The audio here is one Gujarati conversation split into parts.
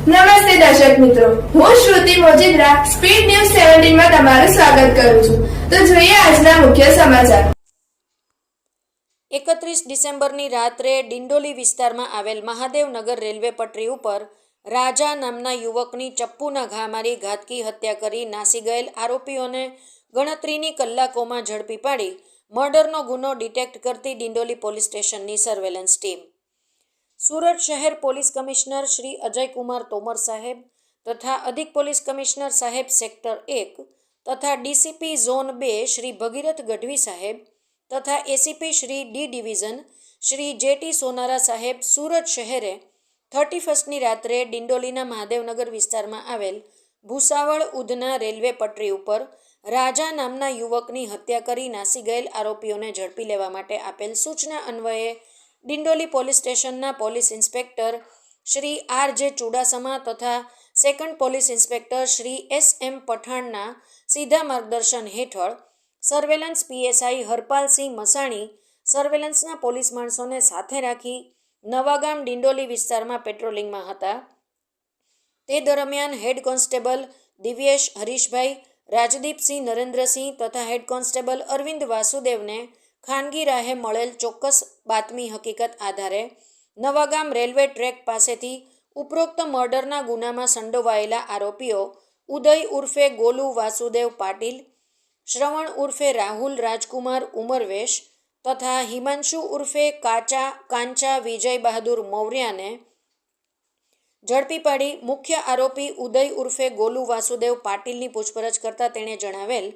નમસ્તે દર્શક મિત્રો. હું શ્રુતિ મોજીદ્રા, સ્પીડ ન્યૂઝ સેવન્ટીનમાં તમારું સ્વાગત કરું છું. તો જોઈએ આજના મુખ્ય સમાચાર. એકત્રીસ ડિસેમ્બરની રાત્રે ડિંડોલી વિસ્તારમાં આવેલ મહાદેવનગર રેલવે પટરી ઉપર રાજા નામના યુવકની ચપ્પુના ઘા મારી ઘાતકી હત્યા કરી નાસી ગયેલ આરોપીઓને ગણતરીની કલાકોમાં ઝડપી પાડી. મર્ડરનો ગુનો ડિટેક્ટ કરતી ડિંડોલી પોલીસ સ્ટેશનની સર્વેલન્સ ટીમ. સુરત શહેર પોલીસ કમિશનર શ્રી અજયકુમાર તોમર સાહેબ તથા અધિક પોલીસ કમિશનર સાહેબ સેક્ટર એક તથા ડીસીપી ઝોન બે શ્રી ભગીરથ ગઢવી સાહેબ તથા ACP Shri D division Shri JT Sonara સાહેબ સુરત શહેરે થર્ટી ફર્સ્ટની રાત્રે ડિંડોલીના મહાદેવનગર વિસ્તારમાં આવેલ ભૂસાવળ ઉધના રેલવે પટરી ઉપર રાજા નામના યુવકની હત્યા કરી નાસી ગયેલ આરોપીઓને ઝડપી લેવા માટે આપેલ સૂચના અન્વયે ડિંડોલી પોલીસ સ્ટેશનના police inspector Shri R J Chudasama તથા second police inspector Shri S M પઠાણના સીધા માર્ગદર્શન હેઠળ સર્વેલન્સ પીએસઆઈ હરપાલસિંહ મસાણી સર્વેલન્સના પોલીસ માણસોને સાથે રાખી નવાગામ ડિંડોલી વિસ્તારમાં પેટ્રોલિંગમાં હતા. તે દરમિયાન હેડ કોન્સ્ટેબલ દિવ્યેશ હરીશભાઈ, રાજદીપસિંહ નરેન્દ્રસિંહ તથા હેડ કોન્સ્ટેબલ અરવિંદ વાસુદેવને ખાનગી રાહે મળેલ ચોક્કસ બાતમી હકીકત આધારે નવાગામ રેલવે ટ્રેક પાસેથી ઉપરોક્ત મર્ડરના ગુનામાં સંડોવાયેલા આરોપીઓ ઉદય ઉર્ફે ગોલુ વાસુદેવ પાટીલ, શ્રવણ ઉર્ફે રાહુલ રાજકુમાર ઉમરવેશ તથા હિમાંશુ ઉર્ફે કાચા કાંચા વિજય બહાદુર મૌર્યાને ઝડપી પાડી મુખ્ય આરોપી ઉદય ઉર્ફે ગોલુ વાસુદેવ પાટીલની પૂછપરછ કરતાં તેણે જણાવેલ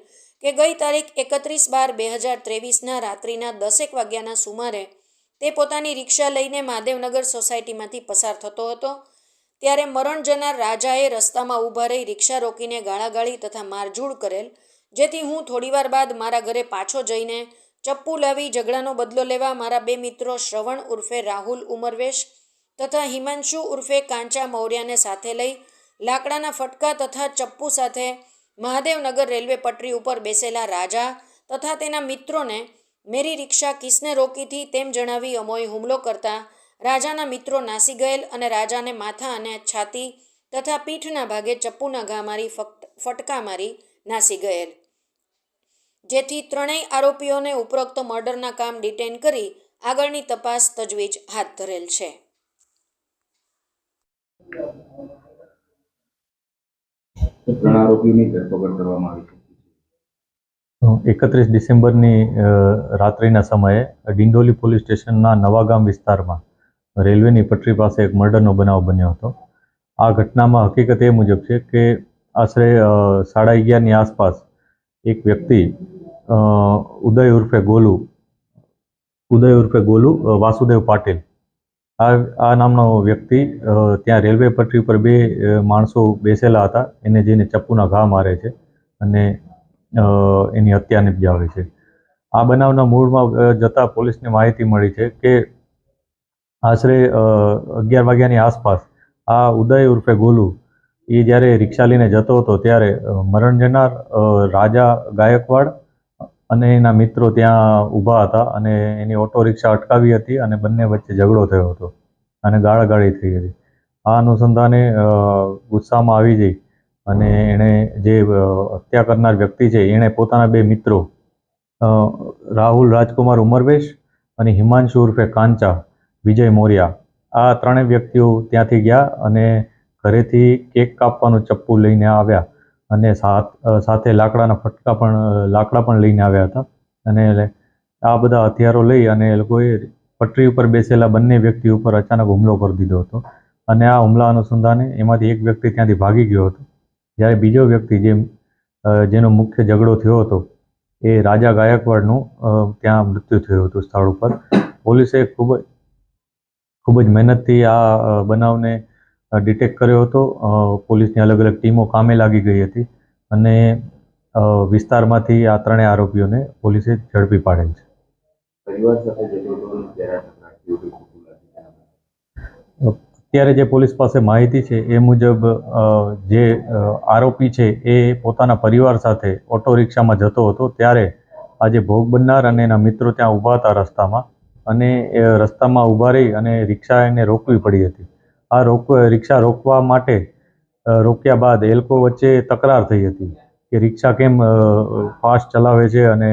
કે ગઈ તારીખ એકત્રીસ બાર બે હજાર ત્રેવીસના રાત્રિના દસેક વાગ્યાના સુમારે તે પોતાની રિક્ષા લઈને મહાદેવનગર સોસાયટીમાંથી પસાર થતો હતો. ત્યારે મરણ જનાર રાજાએ રસ્તામાં ઊભા રહી રિક્ષા રોકીને ગાળાગાળી તથા મારઝૂડ કરેલ, જેથી હું થોડીવાર બાદ મારા ઘરે પાછો જઈને ચપ્પુ લાવી ઝઘડાનો બદલો લેવા મારા બે મિત્રો શ્રવણ ઉર્ફે રાહુલ ઉમરવેશ તથા હિમાંશુ ઉર્ફે કાંચા મૌર્યાને સાથે લઈ લાકડાના ફટકા તથા ચપ્પુ સાથે મહાદેવનગર રેલવે પટરી ઉપર બેસેલા રાજા તથા તેના મિત્રોને મેરી રિક્ષા કિસને રોકીથી તેમ જણાવી અમોએ હુમલો કરતા રાજાના મિત્રો નાસી ગયેલ અને રાજાને માથા અને છાતી તથા પીઠના ભાગે ચપ્પુના ઘા મારી ફટકા મારી નાસી ગયેલ. જેથી ત્રણેય આરોપીઓને ઉપરોક્ત મર્ડરના કામ ડિટેન કરી આગળની તપાસ તજવીજ હાથ ધરેલ છે. ત્રણ આરોપીની ધરપકડ કરવામાં આવી એકત્રીસ ડિસેમ્બરની રાત્રિના સમયે ડિંડોલી પોલીસ સ્ટેશનના નવાગામ વિસ્તારમાં રેલવેની પટરી પાસે એક મર્ડરનો બનાવ બન્યો હતો. આ ઘટનામાં હકીકત એ મુજબ છે કે આશરે સાડા અગિયારની આસપાસ એક વ્યક્તિ ઉદય ઉર્ફે ગોલુ, ઉદય ઉર્ફે ગોલુ વાસુદેવ પાટીલ આ આ નામનો વ્યક્તિ ત્યાં રેલવે પટરી ઉપર બે માણસો બેસેલા હતા. એને જઈને ચપ્પુના ઘા મારે છે અને એની હત્યા નિપજાવે છે. આ બનાવના મૂળમાં જતા પોલીસને માહિતી મળી છે કે આશરે અગિયાર વાગ્યાની આસપાસ આ ઉદય ઉર્ફે ગોલુ, એ જ્યારે રિક્ષા લઈને જતો હતો ત્યારે મરણ જનાર રાજા ગાયકવાડ અને એના મિત્રો ત્યાં ઊભા હતા અને એની ઓટો રિક્ષા અટકાવી હતી અને બંને વચ્ચે ઝઘડો થયો હતો અને ગાળાગાળી થઈ હતી. આ અનુસંધાને ગુસ્સામાં આવી જઈ અને એણે જે હત્યા કરનાર વ્યક્તિ છે, એણે પોતાના બે મિત્રો રાહુલ રાજકુમાર ઉમરવેશ અને હિમાંશુ ઉર્ફે કાંચા, વિજય મોર્યા, આ ત્રણેય વ્યક્તિઓ ત્યાંથી ગયા અને ઘરેથી કેક કાપવાનું ચપ્પુ લઈને આવ્યા. અને સાથ લાકડાના ફટકા પણ લાકડા પણ લઈને આવ્યા હતા. અને આ બધા હથિયારો લઈ અને એ લોકોએ પટરી ઉપર બેસેલા બંને વ્યક્તિ ઉપર અચાનક હુમલો કરી દીધો હતો. અને આ હુમલા અનુસંધાને એમાંથી એક વ્યક્તિ ત્યાંથી ભાગી ગયો હતો. જ્યારે બીજો વ્યક્તિ જે જેનો મુખ્ય ઝઘડો થયો હતો, એ રાજા ગાયકવાડનું ત્યાં મૃત્યુ થયું હતું સ્થળ ઉપર. પોલીસે ખૂબ ખૂબ જ મહેનતથી આ બનાવને ડિટેક્ટ કર્યો હતો. પોલીસની અલગ અલગ ટીમો કામે લાગી ગઈ હતી અને વિસ્તારમાંથી આ ત્રણેય આરોપીઓને પોલીસે ઝડપી પાડેલ છે. અત્યારે જે પોલીસ પાસે માહિતી છે એ મુજબ જે આરોપી છે એ પોતાના પરિવાર સાથે ઓટો રિક્ષામાં જતો હતો. ત્યારે આજે ભોગ બનનાર અને એના મિત્રો ત્યાં ઊભા હતા રસ્તામાં અને એ રસ્તામાં ઊભા રહી અને રિક્ષા એને રોકવી પડી હતી. આ રોક, રિક્ષા રોકવા માટે રોક્યા બાદ એ લોકો વચ્ચે તકરાર થઈ હતી કે રિક્ષા કેમ ફાસ્ટ ચલાવે છે અને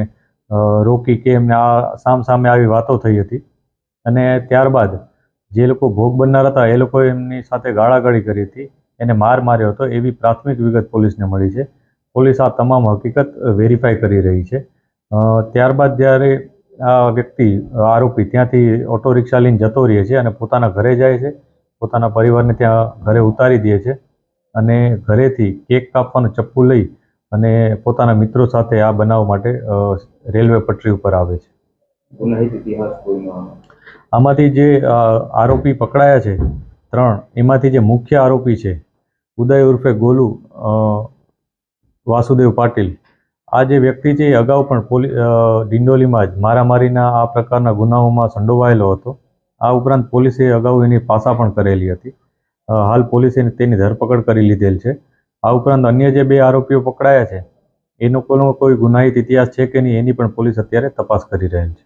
રોકી કેમ ને આ સામ સામે આવી વાતો થઈ હતી. અને ત્યારબાદ જે લોકો ભોગ બનનાર હતા એ લોકો એમની સાથે ગાળાગાળી કરી હતી. એને માર માર્યો હતો. એવી પ્રાથમિક વિગત પોલીસને મળી છે. પોલીસ આ તમામ હકીકત વેરીફાઈ કરી રહી છે. ત્યારબાદ જ્યારે આ વ્યક્તિ આરોપી ત્યાંથી ઓટો રિક્ષા લઈને જતો રહે છે અને પોતાના ઘરે જાય છે પોતાના પરિવારને ત્યાં ઘરે ઉતારી દે છે અને ઘરેથી કેક કાપવાનું ચપ્પુ લઈ અને પોતાના મિત્રો સાથે આ બનાવ માટે રેલવે પટરી ઉપર આવે છે. આમાંથી જે આરોપી પકડાયા છે ત્રણ એમાંથી જે મુખ્ય આરોપી છે ઉદય ઉર્ફે ગોલુ વાસુદેવ પાટીલ આ જે વ્યક્તિ છે એ અગાઉ પણ પોલી દિંડોલીમાં ડિંડોલીમાં જ મારામારીના આ પ્રકારના ગુનાઓમાં સંડોવાયેલો હતો. આ ઉપરાંત પોલીસે અગાઉ એની પાસા પણ કરેલી હતી. હાલ પોલીસે તેની ધરપકડ કરી લીધેલ છે. આ ઉપરાંત અન્ય જે બે આરોપીઓ પકડાયા છે એ લોકોનો કોઈ ગુનાહિત ઇતિહાસ છે કે નહીં એની પણ પોલીસ અત્યારે તપાસ કરી રહેલ છે.